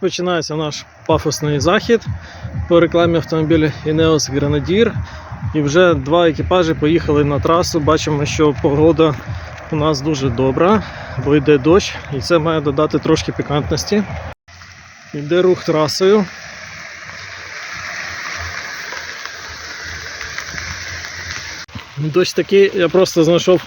Починається наш пафосний захід по рекламі автомобіля Ineos Grenadier. І вже два екіпажі поїхали на трасу. Бачимо, що погода у нас дуже добра, бо йде дощ, і це має додати трошки пікантності. Йде рух трасою. Дощ такий, я просто знайшов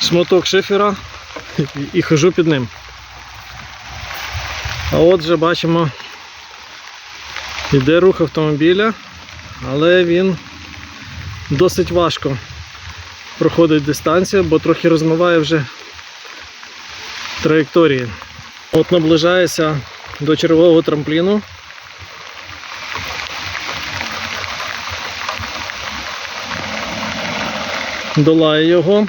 шматок шифера і, хожу під ним. А отже, бачимо, йде рух автомобіля, але він досить важко проходить дистанцію, бо трохи розмиває вже траєкторії. От наближається до червового трампліну. Долає його.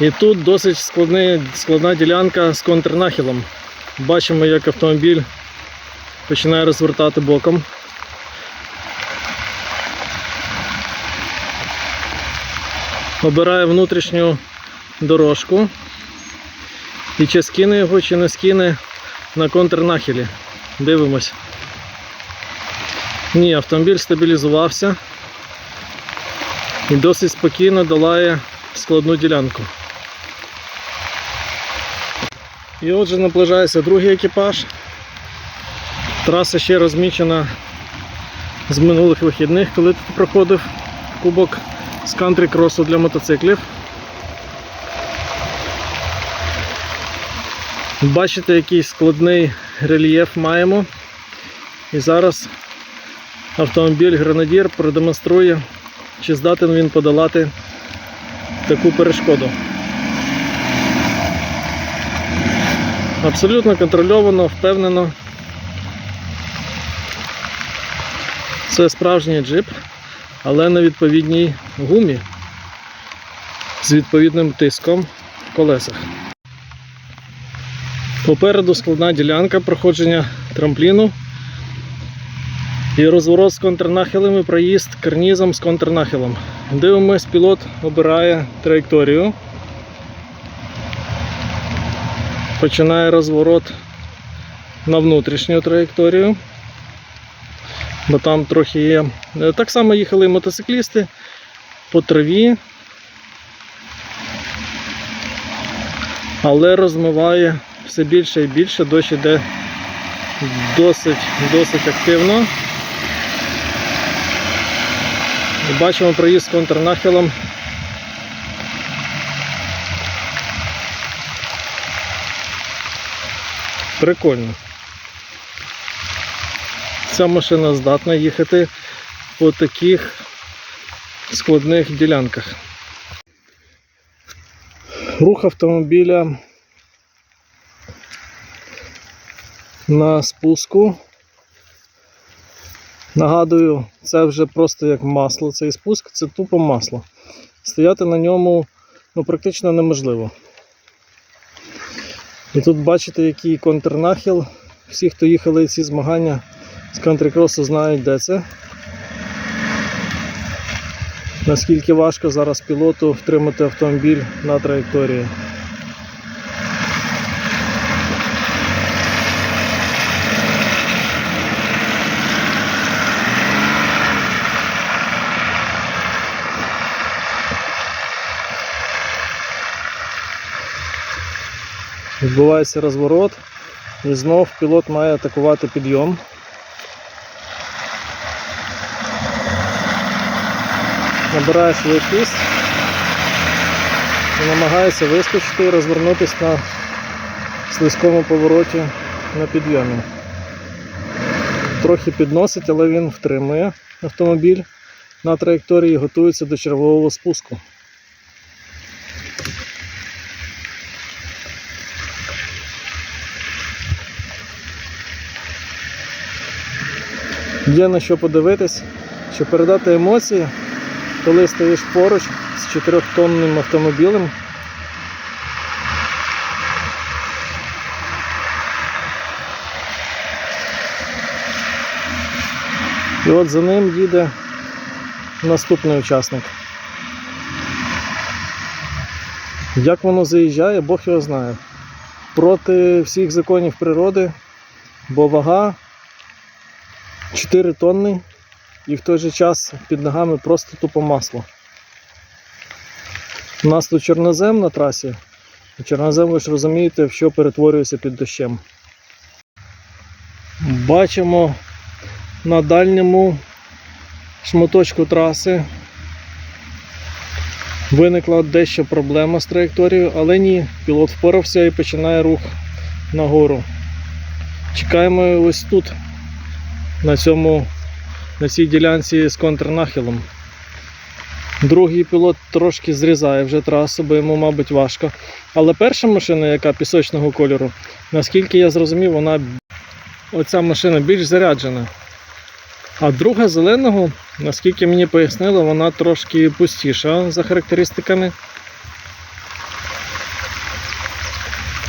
І тут досить складний, складна ділянка з контрнахилом. Бачимо, як автомобіль починає розвертати боком. Обирає внутрішню дорожку. І чи скине його, чи не скине на контрнахилі. Дивимось. Ні, автомобіль стабілізувався і досить спокійно долає складну ділянку. І отже наближається другий екіпаж. Траса ще розмічена з минулих вихідних, коли тут проходив кубок з кантрі кросу для мотоциклів. Бачите, який складний рельєф маємо. І зараз автомобіль Гренадір продемонструє, чи здатен він подолати таку перешкоду. Абсолютно контрольовано, впевнено. Це справжній джип, але на відповідній гумі з відповідним тиском в колесах. Попереду складна ділянка проходження трампліну і розворот з контрнахилом і проїзд карнізом з контрнахилом. Дивимось, пілот обирає траєкторію. Починає розворот на внутрішню траєкторію, бо там трохи є. Е, Так само їхали мотоциклісти по траві, але розмиває все більше і більше, дощ іде досить, досить активно. Бачимо проїзд з контрнахилом Прикольно. Ця машина здатна їхати по таких складних ділянках. Рух автомобіля на спуску. Нагадую, це вже просто як масло, цей спуск це тупо масло. Стояти на ньому ну, практично неможливо. І тут бачите, який контрнахил. Всі, хто їхали ці змагання з кантрікросу, знають, де це. Наскільки важко зараз пілоту втримати автомобіль на траєкторії. Відбувається розворот. І знов пілот має атакувати підйом. Набирає швидкість і намагається вискочити і розвернутися на слизькому повороті на підйомі. Трохи підносить, але він втримує автомобіль на траєкторії і готується до червового спуску. Є на що подивитись, що передати емоції, коли стоїш поруч з 4-тонним автомобілем. І от за ним їде наступний учасник. Як воно заїжджає, Бог його знає. Проти всіх законів природи бо вага 4 тонни і в той же час під ногами просто тупо масло. У нас тут чорнозем на трасі. Чорнозем, ви ж розумієте, в що перетворюється під дощем. Бачимо на дальньому шматочку траси виникла дещо проблема з траєкторією, але ні, пілот впорався і починає рух нагору. Чекаємо ось тут, на, цьому, на цій ділянці з контрнахилом. Другий пілот трошки зрізає вже трасу, бо йому, мабуть, важко. Але перша машина, яка пісочного кольору, наскільки я зрозумів, вона оця машина більш заряджена. А друга зеленого, наскільки мені пояснили, вона трошки пустіша за характеристиками.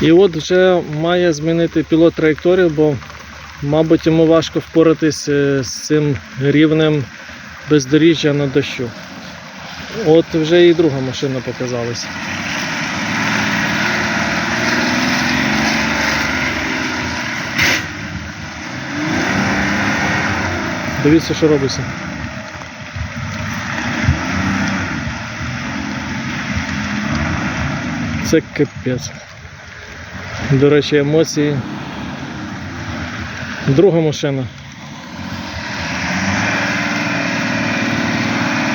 І от вже має змінити пілот траєкторію, бо, мабуть, йому важко впоратись е, з цим рівнем бездоріжжя на дощу. От вже і друга машина показалась. Дивіться, що робиться. Це капець. До речі, емоції. Друга машина.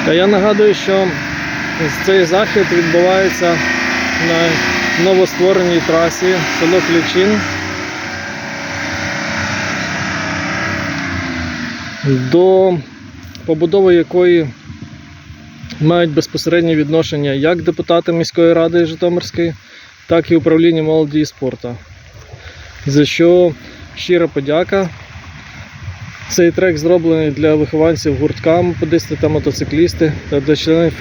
Та я нагадую, що цей захід відбувається на новоствореній трасі село Ключин. до побудови якої мають безпосереднє відношення як депутати міської ради Житомирської, так і управління молоді і спорту. За що щира подяка. Цей трек зроблений для вихованців гуртка мопедисти та мотоциклісти та для членів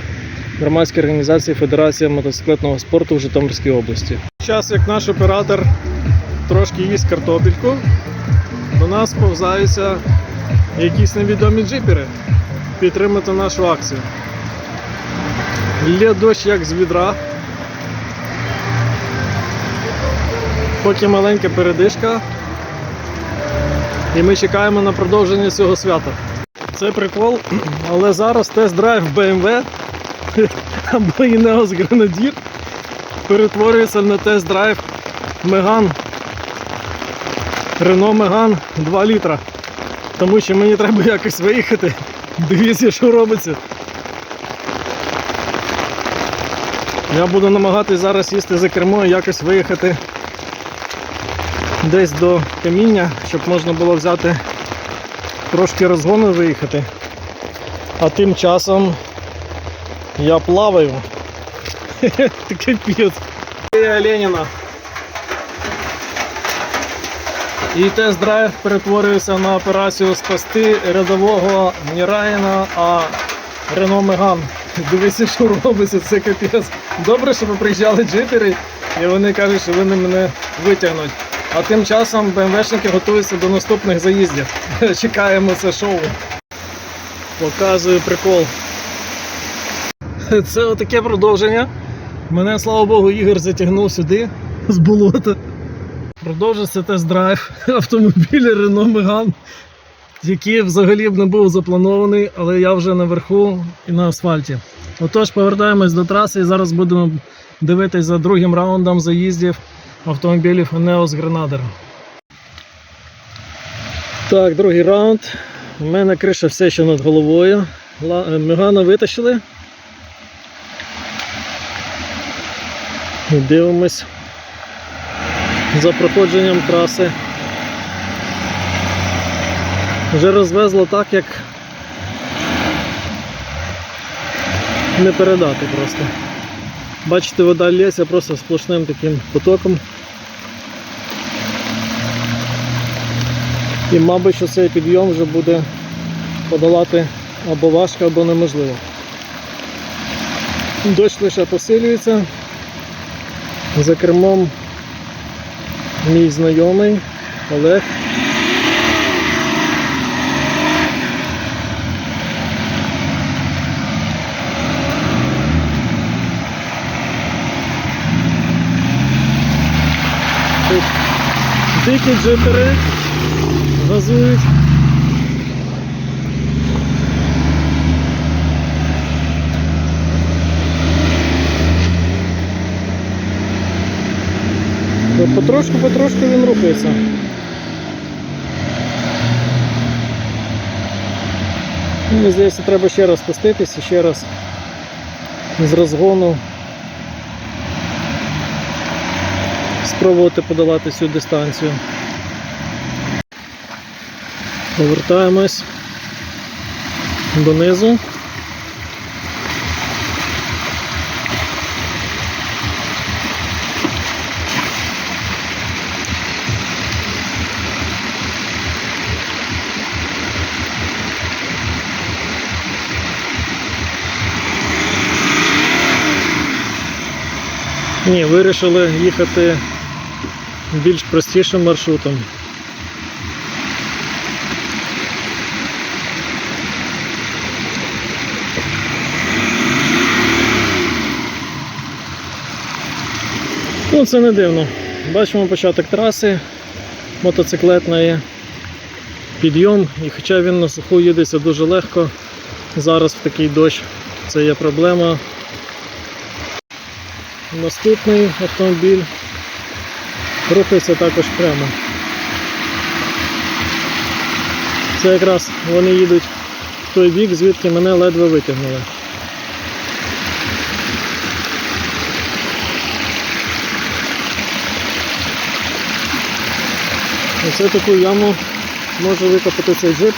громадської організації Федерація мотоциклетного спорту в Житомирській області. Час як наш оператор трошки їсть картопельку, до нас повзаються якісь невідомі джипери підтримати нашу акцію. Лє дощ як з відра. Поки маленька передишка. І ми чекаємо на продовження цього свята. Це прикол, але зараз тест-драйв BMW або Ineos Grenadier перетворюється на тест-драйв Megane Renault Megane 2 літра. Тому що мені треба якось виїхати. Дивіться, що робиться. Я буду намагатись зараз сісти за кермо і якось виїхати десь до каміння, щоб можна було взяти трошки розгону і виїхати. А тим часом я плаваю. Капець. Леніна. І тест-драйв перетворюється на операцію спасти рядового не Райана, а Рено Меган. Дивіться, що робиться, це капець. Добре, що ви приїжджали джипери, і вони кажуть, що вони мене витягнуть. А тим часом БМВшники готуються до наступних заїздів. Чекаємо це шоу. Показую прикол. Це отаке продовження. Мене, слава Богу, Ігор затягнув сюди з болота. Продовжується тест-драйв автомобіля Renault Megane, який взагалі б не був запланований, але я вже наверху і на асфальті. Отож, повертаємось до траси і зараз будемо дивитись за другим раундом заїздів автомобілів Neos Grenadier. Так, другий раунд. У мене криша все ще над головою. Ла- витащили. І дивимось за проходженням траси. Вже розвезло так, як не передати просто. Бачите, вода лється просто сплошним таким потоком. І, мабуть, що цей підйом вже буде подолати або важко, або неможливо. Дощ лише посилюється. За кермом мій знайомий Олег. Тут дикі джипери газують. Потрошку, потрошку він рухається. Ну, Мені здається, треба ще раз спуститися, ще раз з розгону спробувати подолати цю дистанцію. Повертаємось донизу. Ні, вирішили їхати більш простішим маршрутом. Ну, це не дивно. Бачимо початок траси мотоциклетної, підйом, і хоча він на суху їдеться дуже легко, зараз в такий дощ це є проблема. Наступний автомобіль рухається також прямо. Це якраз вони їдуть в той бік, звідки мене ледве витягнули. Оце таку яму може викопати цей джип.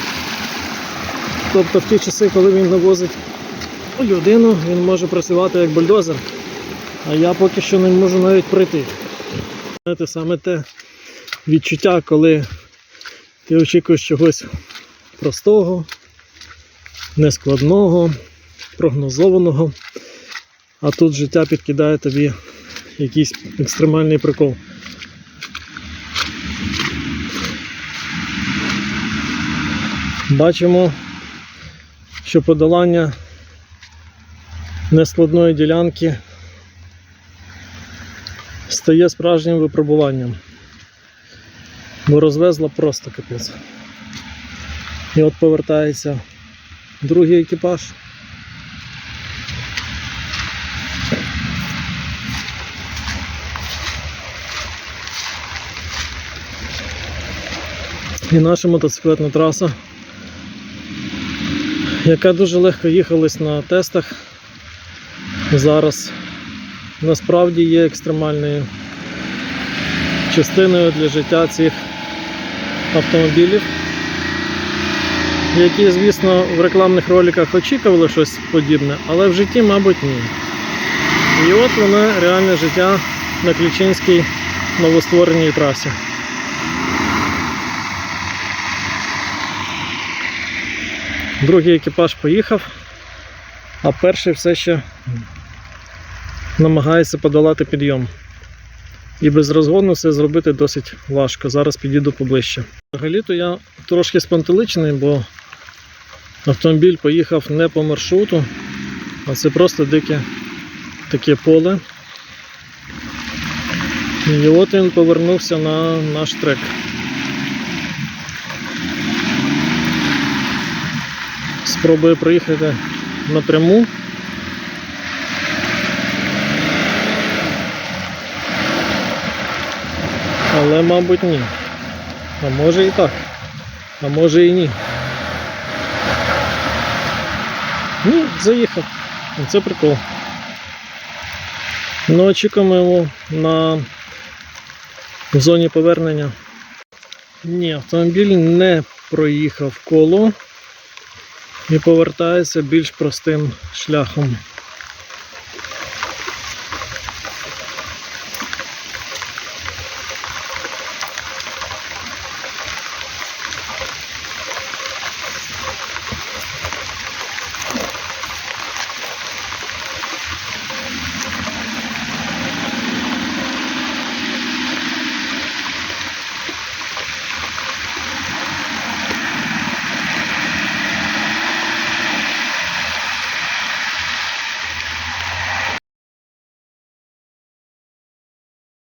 Тобто в ті часи, коли він навозить людину, він може працювати як бульдозер. А я поки що не можу навіть пройти. Знаєте, саме те відчуття, коли ти очікуєш чогось простого, нескладного, прогнозованого, а тут життя підкидає тобі якийсь екстремальний прикол. Бачимо, що подолання нескладної ділянки стає справжнім випробуванням. Бо розвезла просто капець. І от повертається другий екіпаж. І наша мотоциклетна траса, яка дуже легко їхалась на тестах, зараз насправді є екстремальною частиною для життя цих автомобілів, які, звісно, в рекламних роликах очікували щось подібне, але в житті, мабуть, ні. І от воно реальне життя на Ключинській новоствореній трасі. Другий екіпаж поїхав, а перший все ще намагається подолати підйом. І без розгону все зробити досить важко. Зараз підійду поближче. Взагалі-то я трошки спантеличений, бо автомобіль поїхав не по маршруту, а це просто дике таке поле. І от він повернувся на наш трек. Спробую проїхати напряму. Але, мабуть, ні. А може і так. А може і ні. Ні, заїхав. Це прикол. Ну, очікуємо на зоні повернення. Ні, автомобіль не проїхав коло і повертається більш простим шляхом.